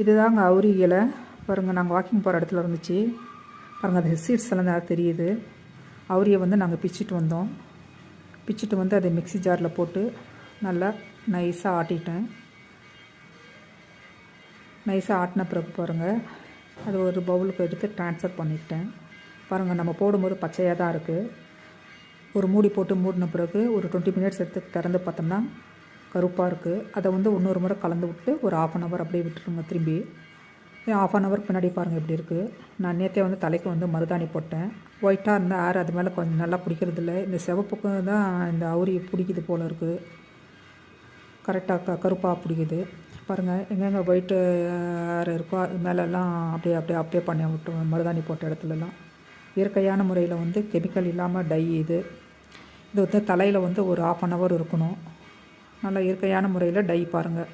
இதுதாங்க அவுரி இலை பாருங்கள் நாங்கள் வாக்கிங் போகிற இடத்துல இருந்துச்சு. பாருங்கள் அது சீட்ஸ் எல்லாம் நல்லா தெரியுது. அவுரியை வந்து நாங்கள் பிச்சிட்டு வந்தோம். பிச்சிட்டு வந்து அதை மிக்ஸி ஜாரில் போட்டு நல்லா நைஸாக ஆட்டிட்டேன். நைஸாக ஆட்டின பிறகு பாருங்கள் அது ஒரு பவுலுக்கு எடுத்து ட்ரான்ஸ்ஃபர் பண்ணிட்டேன். பாருங்கள் நம்ம போடும்போது பச்சையாக தான் இருக்குது ஒரு மூடி போட்டு மூடின பிறகு ஒரு டுவெண்ட்டி மினிட்ஸ் எடுத்து திறந்து பார்த்தோம்னா கருப்பாக இருக்குது அதை வந்து இன்னொரு முறை கலந்து விட்டு ஒரு ஆஃப் அன் ஹவர் அப்படியே விட்டுருங்க திரும்பி. ஆஃப் அன் ஹவர் பின்னாடி பாருங்கள் எப்படி இருக்குது நான் நேற்றே வந்து தலைக்கு வந்து மருதாணி போட்டேன். ஒயிட்டாக இருந்தால் ஏர் அது மேலே கொஞ்சம் நல்லா பிடிக்கிறது இல்லை இந்த சிவப்புக்கு தான் இந்த அவுரி பிடிக்குது போல் இருக்குது கரெக்டாக க கருப்பாக பிடிக்குது. பாருங்கள் எங்கெங்கே ஒயிட்டு ஏர் இருக்கோ அது மேலெல்லாம் அப்படியே அப்படியே அப்படியே பண்ணி விட்டு மருதாணி போட்ட இடத்துலலாம். இயற்கையான முறையில் வந்து கெமிக்கல் இல்லாமல் டை இது. இது வந்து தலையில் வந்து ஒரு ஆஃப் அன் ஹவர் இருக்கணும். நல்லா இயற்கையான முறையில் டை பாருங்கள்